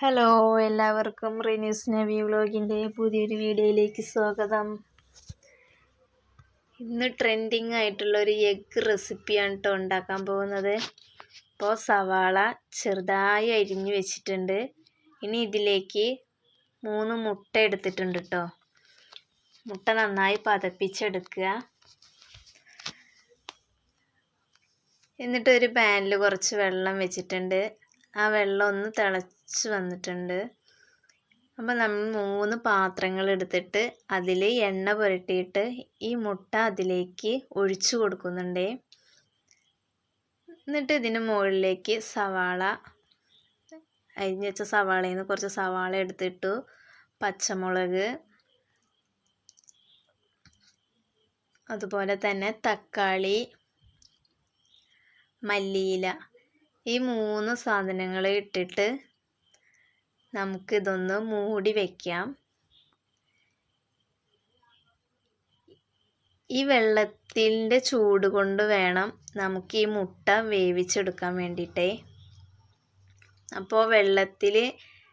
Hello എല്ലാവർക്കും റിനീസ് നവി വ്ലോഗിന്റെ പുതിയൊരു വീഡിയോയിലേക്ക് സ്വാഗതം. ഇന്ന് ട്രെൻഡിങ് ആയിട്ടുള്ള ഒരു എഗ്ഗ് റെസിപ്പിയാണ് കേട്ടോ ഉണ്ടാക്കാൻ പോകുന്നത്. ഇപ്പോൾ സവാള ചെറുതായി അരിഞ്ഞു വെച്ചിട്ടുണ്ട്. ഇനി ഇതിലേക്ക് മൂന്ന് മുട്ട എടുത്തിട്ടുണ്ട് കേട്ടോ മുട്ട നന്നായി പതപ്പിച്ചെടുക്കുക. എന്നിട്ട് ഒരു പാനിൽ കുറച്ച് വെള്ളം വെച്ചിട്ടുണ്ട്. ആ വെള്ളം ഒന്ന് തിളച്ച് വന്നിട്ടുണ്ട്. അപ്പോൾ നമ്മൾ മൂന്ന് പാത്രങ്ങൾ എടുത്തിട്ട് അതിൽ എണ്ണ പുരട്ടിയിട്ട് ഈ മുട്ട അതിലേക്ക് ഒഴിച്ചു കൊടുക്കുന്നുണ്ട്. എന്നിട്ട് ഇതിന് മുകളിലേക്ക് സവാള അരിഞ്ഞ് വെച്ച സവാളയിൽ നിന്ന് കുറച്ച് സവാള എടുത്തിട്ടു പച്ചമുളക് അതുപോലെ തന്നെ തക്കാളി മല്ലിയില ഈ മൂന്ന് സാധനങ്ങൾ ഇട്ടിട്ട് നമുക്കിതൊന്ന് മൂടി വയ്ക്കാം ഈ വെള്ളത്തിന്റെ ചൂട് കൊണ്ട് വേണം നമുക്ക് ഈ മുട്ട വേവിച്ചെടുക്കാൻ വേണ്ടിയിട്ടേ. അപ്പോൾ വെള്ളത്തിൽ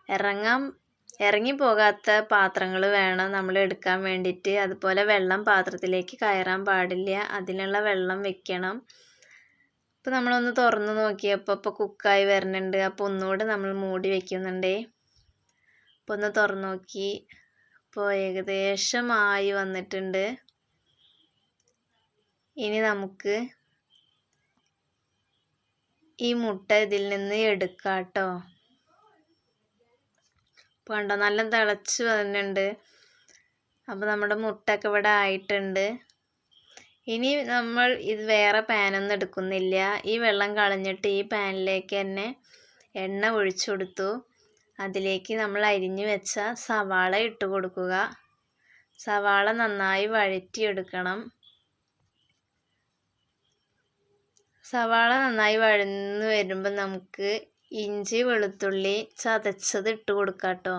ഇറങ്ങാൻ ഇറങ്ങിപ്പോകാത്ത പാത്രങ്ങൾ വേണം നമ്മൾ എടുക്കാൻ വേണ്ടിയിട്ട്. അതുപോലെ വെള്ളം പാത്രത്തിലേക്ക് കയറാൻ പാടില്ല. അതിനുള്ള വെള്ളം വെക്കണം. അപ്പോൾ നമ്മളൊന്ന് തുറന്ന് നോക്കിയപ്പോൾ ഇപ്പോൾ കുക്കായി വരുന്നുണ്ട് അപ്പോൾ ഒന്നുകൂടെ നമ്മൾ മൂടി വയ്ക്കുന്നുണ്ടേ അപ്പോൾ ഒന്ന് തുറന്ന് നോക്കി. ഇപ്പോൾ ഏകദേശം ആയി വന്നിട്ടുണ്ട്. ഇനി നമുക്ക് ഈ മുട്ട ഇതിൽ നിന്ന് എടുക്കാം കേട്ടോ. കണ്ടോ നല്ല തിളച്ച് വരുന്നുണ്ട് അപ്പോൾ നമ്മുടെ മുട്ടയൊക്കെ ഇവിടെ ആയിട്ടുണ്ട്. ഇനി നമ്മൾ ഇത് വേറെ പാനൊന്നും എടുക്കുന്നില്ല. ഈ വെള്ളം കളഞ്ഞിട്ട് ഈ പാനിലേക്ക് തന്നെ എണ്ണ ഒഴിച്ചു കൊടുത്തു. അതിലേക്ക് നമ്മൾ അരിഞ്ഞു വെച്ച സവാള ഇട്ട് കൊടുക്കുക. സവാള നന്നായി വഴറ്റിയെടുക്കണം. സവാള നന്നായി വഴന്ന് വരുമ്പോൾ നമുക്ക് ഇഞ്ചി വെളുത്തുള്ളി ചതച്ചത് ഇട്ട് കൊടുക്കാം കേട്ടോ.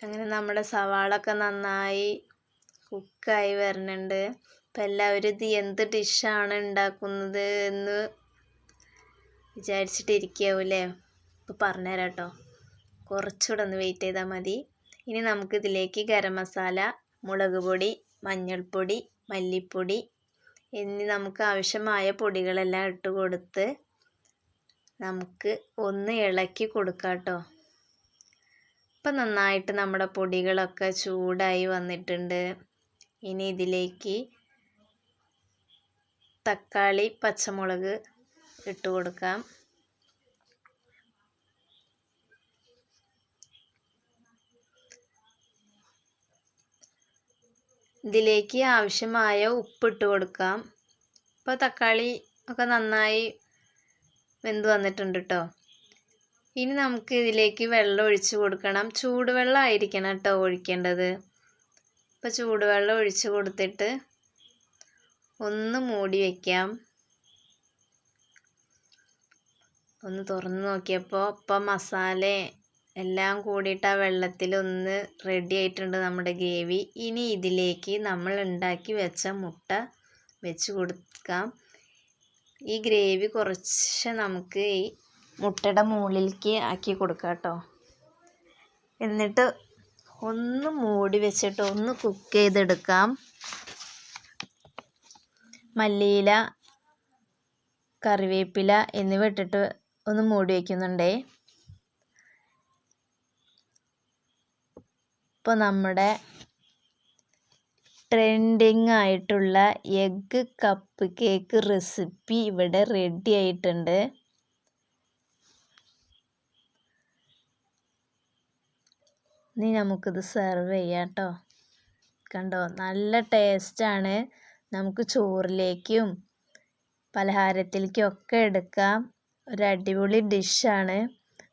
അങ്ങനെ നമ്മുടെ സവാളൊക്കെ നന്നായി കുക്കായി വരുന്നുണ്ട് അപ്പം എല്ലാവരും ഇത് എന്ത് ഡിഷാണ് ഉണ്ടാക്കുന്നത് എന്ന് വിചാരിച്ചിട്ടിരിക്കാവൂലേ ഇപ്പോൾ പറഞ്ഞുതരാം കേട്ടോ കുറച്ചുകൂടെ ഒന്ന് വെയിറ്റ് ചെയ്താൽ മതി. ഇനി നമുക്കിതിലേക്ക് ഗരം മസാല മുളക് പൊടി മഞ്ഞൾപ്പൊടി മല്ലിപ്പൊടി എന്നീ നമുക്ക് ആവശ്യമായ പൊടികളെല്ലാം ഇട്ട് കൊടുത്ത് നമുക്ക് ഒന്ന് ഇളക്കി കൊടുക്കാം കേട്ടോ ഇപ്പം നന്നായിട്ട് നമ്മുടെ പൊടികളൊക്കെ ചൂടായി വന്നിട്ടുണ്ട്. ഇനി ഇതിലേക്ക് തക്കാളി പച്ചമുളക് ഇട്ട് കൊടുക്കാം. ഇതിലേക്ക് ആവശ്യമായ ഉപ്പിട്ട് കൊടുക്കാം. ഇപ്പോൾ തക്കാളി ഒക്കെ നന്നായി വെന്ത് വന്നിട്ടുണ്ട് കേട്ടോ ഇനി നമുക്ക് ഇതിലേക്ക് വെള്ളം ഒഴിച്ച് കൊടുക്കണം. ചൂടുവെള്ളം ആയിരിക്കണം കേട്ടോ ഒഴിക്കേണ്ടത്. ഇപ്പോൾ ചൂടുവെള്ളം ഒഴിച്ച് കൊടുത്തിട്ട് ഒന്ന് മൂടി വയ്ക്കാം ഒന്ന് തുറന്ന് നോക്കിയപ്പോൾ ഇപ്പം മസാല എല്ലാം കൂടിയിട്ട് ആ വെള്ളത്തിൽ ഒന്ന് റെഡി ആയിട്ടുണ്ട് നമ്മുടെ ഗ്രേവി. ഇനി ഇതിലേക്ക് നമ്മൾ ഉണ്ടാക്കി വെച്ച മുട്ട വെച്ച് കൊടുക്കാം. ഈ ഗ്രേവി കുറച്ച് നമുക്ക് ഈ മുട്ടയുടെ മുകളിലേക്ക് ആക്കി കൊടുക്കാം കേട്ടോ. എന്നിട്ട് ഒന്ന് മൂടി വെച്ചിട്ട് ഒന്ന് കുക്ക് ചെയ്തെടുക്കാം. മല്ലിയില കറിവേപ്പില എന്നിവ ഇട്ടിട്ട് ഒന്ന് മൂടി വയ്ക്കുന്നുണ്ടേ ഇപ്പോൾ നമ്മുടെ ട്രെൻഡിങ് ആയിട്ടുള്ള എഗ്ഗ് കപ്പ് കേക്ക് റെസിപ്പി ഇവിടെ റെഡി ആയിട്ടുണ്ട്. ഇനി നമുക്കിത് സെർവ് ചെയ്യാം കേട്ടോ കണ്ടോ? നല്ല ടേസ്റ്റാണ് നമുക്ക് ചോറിലേക്കും പലഹാരത്തിലേക്കും ഒക്കെ എടുക്കാം. ഒരു അടിപൊളി ഡിഷാണ്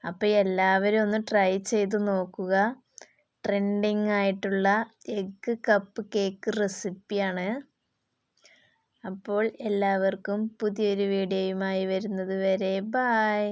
അപ്പോൾ എല്ലാവരും ഒന്ന് ട്രൈ ചെയ്ത് നോക്കുക. ട്രെൻഡിങ് ആയിട്ടുള്ള എഗ്ഗ് കപ്പ് കേക്ക് റെസിപ്പിയാണ് അപ്പോൾ എല്ലാവർക്കും പുതിയൊരു വീഡിയോയുമായി വരുന്നത് വരെ ബായ്